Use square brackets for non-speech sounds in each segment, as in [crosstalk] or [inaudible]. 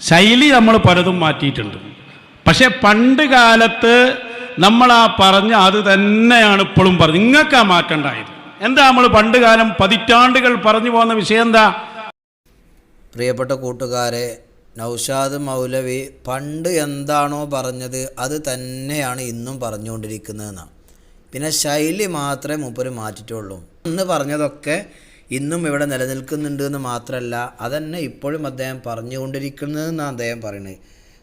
ശൈലി നമ്മൾ പലതും മാറ്റിയിട്ടുണ്ട്. പക്ഷേ പണ്ട് കാലത്ത് നമ്മൾ ആ പറഞ്ഞ അത് തന്നെയാണ് ഇപ്പോഴും പറഞ്ഞത് നിങ്ങൾക്കാ മാറ്റണ്ടായത്. എന്താ നമ്മൾ പണ്ട് കാലം പതിറ്റാണ്ടുകൾ പറഞ്ഞു പോകുന്ന വിഷയം എന്താ? പ്രിയപ്പെട്ട കൂട്ടുകാരെ നൗഷാദ് മൗലവി പണ്ട് എന്താണോ പറഞ്ഞത് അത് തന്നെയാണ് ഇന്നും പറഞ്ഞുകൊണ്ടിരിക്കുന്നതെന്നാണ്. പിന്നെ ശൈലി മാത്രമേ മൂപ്പര് മാറ്റിയിട്ടുള്ളൂ. അന്ന് പറഞ്ഞതൊക്കെ ഇന്നും ഇവിടെ നിലനിൽക്കുന്നുണ്ട് എന്ന് മാത്രമല്ല അതന്നെ ഇപ്പോഴും അദ്ദേഹം പറഞ്ഞുകൊണ്ടിരിക്കുന്നതെന്നാണ് അദ്ദേഹം പറയുന്നത്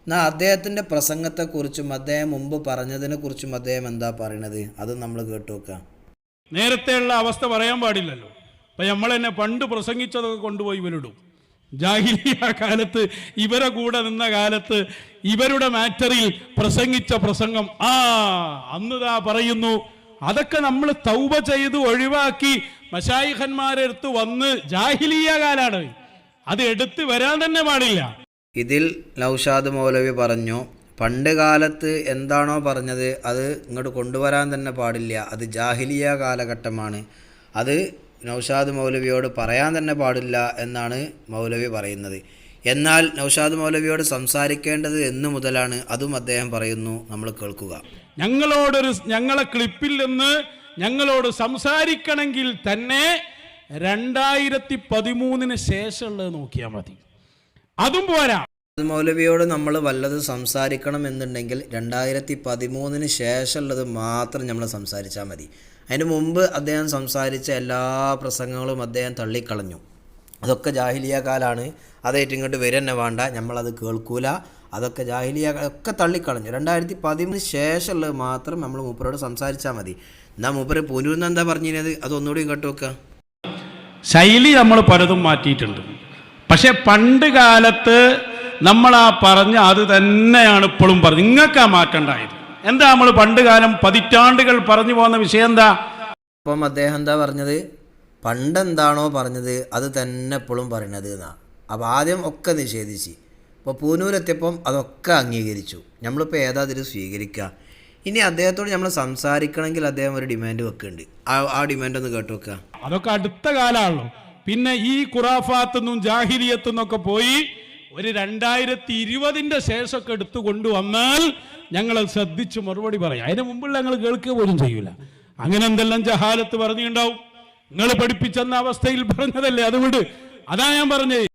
എന്നാൽ അദ്ദേഹത്തിന്റെ പ്രസംഗത്തെക്കുറിച്ചും അദ്ദേഹം മുമ്പ് പറഞ്ഞതിനെക്കുറിച്ചും അദ്ദേഹം എന്താ പറയണത്? അത് നമ്മൾ കേട്ടു നോക്കാം. നേരത്തെയുള്ള അവസ്ഥ പറയാൻ പാടില്ലല്ലോ. അപ്പൊ നമ്മൾ തന്നെ പണ്ട് പ്രസംഗിച്ചതൊക്കെ കൊണ്ടുപോയി ഇവരിടും. ജാഹിലിയ കാലത്ത് ഇവരെ കൂടെ നിന്ന കാലത്ത് ഇവരുടെ മാറ്ററിൽ പ്രസംഗിച്ച പ്രസംഗം ആ അന്നുതാ പറയുന്നു അതൊക്കെ നമ്മൾ തൗബ ചെയ്ത് ഒഴിവാക്കി മഷായിഖന്മാരെ അടുത്ത് വന്ന് ജാഹിലീയ കാലാണ് അത് എടുത്ത് വരാൻ തന്നെ പാടില്ല. ഇതിൽ നൗഷാദ് മൗലവി പറഞ്ഞു പണ്ട് കാലത്ത് എന്താണോ പറഞ്ഞത് അത് ഇങ്ങോട്ട് കൊണ്ടുവരാൻ തന്നെ പാടില്ല. അത് ജാഹിലിയ കാലഘട്ടമാണ്. അത് നൗഷാദ് മൗലവിയോട് പറയാൻ തന്നെ പാടില്ല എന്നാണ് മൗലവി പറയുന്നത്. എന്നാൽ നൗഷാദ് മൗലവിയോട് സംസാരിക്കേണ്ടത് എന്നു മുതലാണ്. അതും അദ്ദേഹം പറയുന്നു. നമ്മൾ കേൾക്കുക. ഞങ്ങളോടൊരു ഞങ്ങളെ ക്ലിപ്പിൽ നിന്ന് ഞങ്ങളോട് സംസാരിക്കണമെങ്കിൽ തന്നെ രണ്ടായിരത്തി പതിമൂന്നിന് ശേഷമുള്ളത് നോക്കിയാൽ മതി. അതും പോരാ. മൗലവിയോട് നമ്മൾ വല്ലതും സംസാരിക്കണം എന്നുണ്ടെങ്കിൽ രണ്ടായിരത്തി പതിമൂന്നിന് ശേഷമുള്ളത് മാത്രം നമ്മൾ സംസാരിച്ചാൽ മതി. അതിന് മുമ്പ് അദ്ദേഹം സംസാരിച്ച എല്ലാ പ്രസംഗങ്ങളും അദ്ദേഹം തള്ളിക്കളഞ്ഞു. അതൊക്കെ ജാഹിലിയ കാലാണ്. അതായിട്ട് ഇങ്ങോട്ട് വരെ തന്നെ വേണ്ട. നമ്മളത് കേൾക്കൂല. അതൊക്കെ ജാഹിലിയ ഒക്കെ തള്ളിക്കളഞ്ഞു. രണ്ടായിരത്തി പതിമൂന്ന് ശേഷമുള്ളത് മാത്രം നമ്മൾ മൂപ്പരോട് സംസാരിച്ചാൽ മതി. എന്നാൽ മൂപ്പര് പുനൂന്ന് എന്താ പറഞ്ഞിരുന്നത്? അതൊന്നുകൂടി കേട്ടു വെക്കുക ശൈലി നമ്മൾ പലതും മാറ്റിയിട്ടുണ്ട്. പക്ഷെ പണ്ട് കാലത്ത് നമ്മൾ ആ പറഞ്ഞ അത് തന്നെയാണ് ഇപ്പോഴും പറഞ്ഞത്. ആ മാറ്റണ്ടായത് എന്താ നമ്മൾ പണ്ട് കാലം പതിറ്റാണ്ടുകൾ പറഞ്ഞു പോകുന്ന വിഷയം എന്താ? അപ്പം അദ്ദേഹം എന്താ പറഞ്ഞത്? പണ്ടെന്താണോ പറഞ്ഞത് അത് തന്നെ ഇപ്പോഴും പറയണത് എന്നാ. അപ്പോൾ ആദ്യം ഒക്കെ നിഷേധിച്ച്. അപ്പോൾ പൂനൂരെത്തിയപ്പം അതൊക്കെ അംഗീകരിച്ചു. നമ്മളിപ്പോൾ ഏതാ അതിൽ സ്വീകരിക്കുക ഇനി അദ്ദേഹത്തോട് നമ്മൾ സംസാരിക്കണമെങ്കിൽ അദ്ദേഹം ഒരു ഡിമാൻഡ് വെക്കുന്നുണ്ട്. ആ ആ ഡിമാൻഡ് ഒന്ന് കേട്ട് വെക്കുക അതൊക്കെ അടുത്ത കാലമാണല്ലോ പിന്നെ ഈ ഖുറാഫാത്തുനിന്നും ജാഹിലിയത്തുനിന്നൊക്കെ പോയി ഒരു രണ്ടായിരത്തി ഇരുപതിന്റെ ശേഷമൊക്കെ എടുത്തു കൊണ്ടുവന്നാൽ ഞങ്ങൾ ശ്രദ്ധിച്ച് മറുപടി പറയാം. അതിന് മുമ്പുള്ള ഞങ്ങൾ കേൾക്കുക പോലും ചെയ്യൂല. അങ്ങനെ എന്തെല്ലാം ജഹാലത്ത് പറഞ്ഞിട്ടുണ്ടാവും? നിങ്ങൾ പഠിപ്പിച്ചെന്ന അവസ്ഥയിൽ പറഞ്ഞതല്ലേ? അതുകൊണ്ട് അതാ ഞാൻ പറഞ്ഞത്.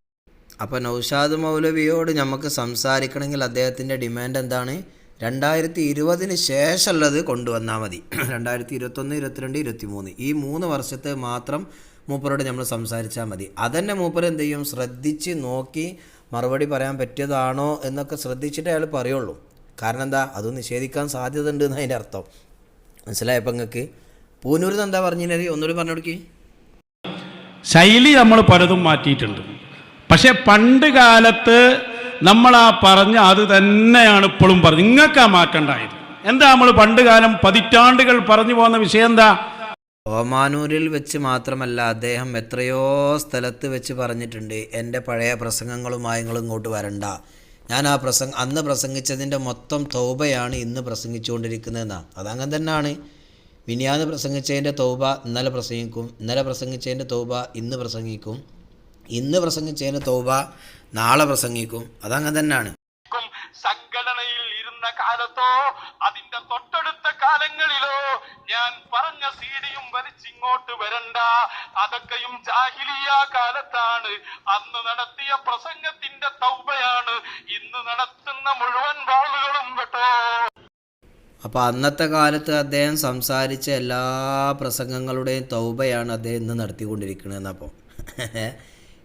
അപ്പോൾ നൗഷാദ് മൗലവിയോട് നമുക്ക് സംസാരിക്കണമെങ്കിൽ അദ്ദേഹത്തിന്റെ ഡിമാൻഡ് എന്താണ്? രണ്ടായിരത്തി ഇരുപതിന് ശേഷമുള്ളത് കൊണ്ടുവന്നാൽ മതി. [clears throat] രണ്ടായിരത്തി ഇരുപത്തൊന്ന് ഇരുപത്തിരണ്ട് ഇരുപത്തി മൂന്ന് ഈ മൂന്ന് വർഷത്തെ മാത്രം മൂപ്പരോട് നമ്മൾ സംസാരിച്ചാൽ മതി. അതന്നെ മൂപ്പർ എന്ത് ചെയ്യും? ശ്രദ്ധിച്ച് നോക്കി മറുപടി പറയാൻ പറ്റിയതാണോ എന്നൊക്കെ ശ്രദ്ധിച്ചിട്ടേ അയാൾ പറയുള്ളൂ. കാരണം എന്താ? അത് നിഷേധിക്കാൻ സാധ്യത ഉണ്ട് എന്ന് അതിന്റെ അർത്ഥം. മനസ്സിലായപ്പോൾ നിങ്ങൾക്ക് പൂനൂരിന്ന് എന്താ പറഞ്ഞു ഒന്നുകൂടി പറഞ്ഞു കൊടുക്കി. ശൈലി നമ്മൾ പലതും മാറ്റിയിട്ടുണ്ട്. പക്ഷെ പണ്ട് കാലത്ത് നമ്മൾ ആ പറഞ്ഞ അത് തന്നെയാണ് ഇപ്പോഴും പറഞ്ഞത്. നിങ്ങൾക്കാ മാറ്റണ്ടായത്. എന്താ നമ്മൾ പണ്ട് കാലം പതിറ്റാണ്ടുകൾ പറഞ്ഞു പോകുന്ന വിഷയം എന്താ? ഓമാനൂരിൽ വെച്ച് മാത്രമല്ല അദ്ദേഹം എത്രയോ സ്ഥലത്ത് വെച്ച് പറഞ്ഞിട്ടുണ്ട്. എന്റെ പഴയ പ്രസംഗങ്ങളുമായി നിങ്ങൾ ഇങ്ങോട്ട് വരണ്ട. ഞാൻ ആ പ്രസംഗ അന്ന് പ്രസംഗിച്ചതിന്റെ മൊത്തം തൗബയാണ് ഇന്ന് പ്രസംഗിച്ചുകൊണ്ടിരിക്കുന്നതെന്നാണ് അതങ്ങനെ തന്നെയാണ് മിനിയാന്ന് പ്രസംഗിച്ചതിന്റെ തൗബ ഇന്നലെ പ്രസംഗിക്കും ഇന്നലെ പ്രസംഗിച്ചതിന്റെ തൗബ ഇന്ന് പ്രസംഗിക്കും. ഇന്ന് പ്രസംഗിച്ചതിന് തോബ നാളെ പ്രസംഗിക്കും. അതങ്ങനെ തന്നെയാണ് സംഘടനയിൽ ഇരുന്ന കാലത്തോ അതിന്റെ തൊട്ടടുത്ത കാലങ്ങളിലോ ഞാൻ പറഞ്ഞ സീഡിയും വലിച്ചിങ്ങോട്ട് വരണ്ട. അതൊക്കെയും ജാഹിലിയ കാലത്താണ്. അന്ന് നടത്തിയ പ്രസംഗത്തിന്റെ തൗബയാണ്. ഇന്ന് നടത്തുന്ന മുഴുവൻ വാളുകളും കേട്ടോ. അപ്പോൾ അന്നത്തെ കാലത്ത് അദ്ദേഹം സംസാരിച്ച എല്ലാ പ്രസംഗങ്ങളുടെയും തൗബയാണ് അദ്ദേഹം ഇന്ന് നടത്തിക്കൊണ്ടിരിക്കുന്നത് നടത്തിക്കൊണ്ടിരിക്കുന്നതെന്നപ്പം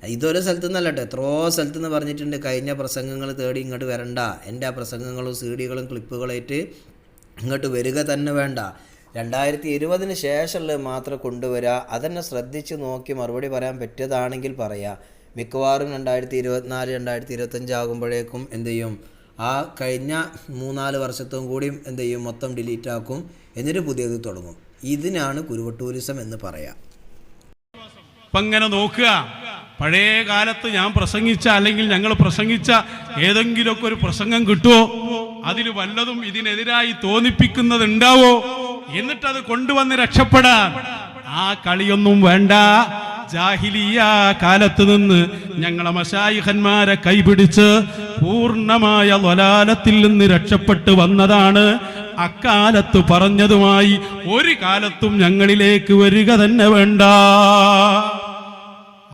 ഇതൊരു സ്ഥലത്തു നിന്നല്ല കേട്ടോ എത്രയോ സ്ഥലത്തു നിന്ന് പറഞ്ഞിട്ടുണ്ട് കഴിഞ്ഞ പ്രസംഗങ്ങൾ തേടി ഇങ്ങോട്ട് വരണ്ട. എന്റെ ആ പ്രസംഗങ്ങളും സീഡികളും ക്ലിപ്പുകളായിട്ട് ഇങ്ങോട്ട് വരിക തന്നെ വേണ്ട. രണ്ടായിരത്തി ഇരുപതിന് ശേഷമുള്ളത് മാത്രം കൊണ്ടുവരിക അതെന്നെ ശ്രദ്ധിച്ച് നോക്കി മറുപടി പറയാൻ പറ്റിയതാണെങ്കിൽ പറയാം. മിക്കവാറും രണ്ടായിരത്തി ഇരുപത്തിനാല് രണ്ടായിരത്തി ഇരുപത്തഞ്ച് ആകുമ്പോഴേക്കും എന്ത് ചെയ്യും? ആ കഴിഞ്ഞ മൂന്നാൽ വർഷത്തും കൂടി എന്ത് ചെയ്യും? മൊത്തം ഡിലീറ്റ് ആക്കും. എന്നിട്ട് പുതിയത് തുടങ്ങും. ഇതിനാണ് കുരുവട്ടൂരിസം എന്ന് പറയാം. അപ്പം നോക്കുക. പഴയ കാലത്ത് ഞാൻ പ്രസംഗിച്ച അല്ലെങ്കിൽ ഞങ്ങൾ പ്രസംഗിച്ച ഏതെങ്കിലുമൊക്കെ ഒരു പ്രസംഗം കിട്ടുമോ അതിൽ വല്ലതും ഇതിനെതിരായി തോന്നിപ്പിക്കുന്നതുണ്ടാവോ? എന്നിട്ടത് കൊണ്ടുവന്ന് രക്ഷപ്പെടാൻ. ആ കളിയൊന്നും വേണ്ട. ജാഹിലിയ കാലത്ത് നിന്ന് ഞങ്ങളെ മഷായിഹന്മാരെ കൈപിടിച്ച് പൂർണമായ ലൊലാലത്തിൽ നിന്ന് രക്ഷപ്പെട്ട് വന്നതാണ് അക്കാലത്ത് പറഞ്ഞതുമായി ഒരു കാലത്തും ഞങ്ങളിലേക്ക് വരിക തന്നെ വേണ്ട.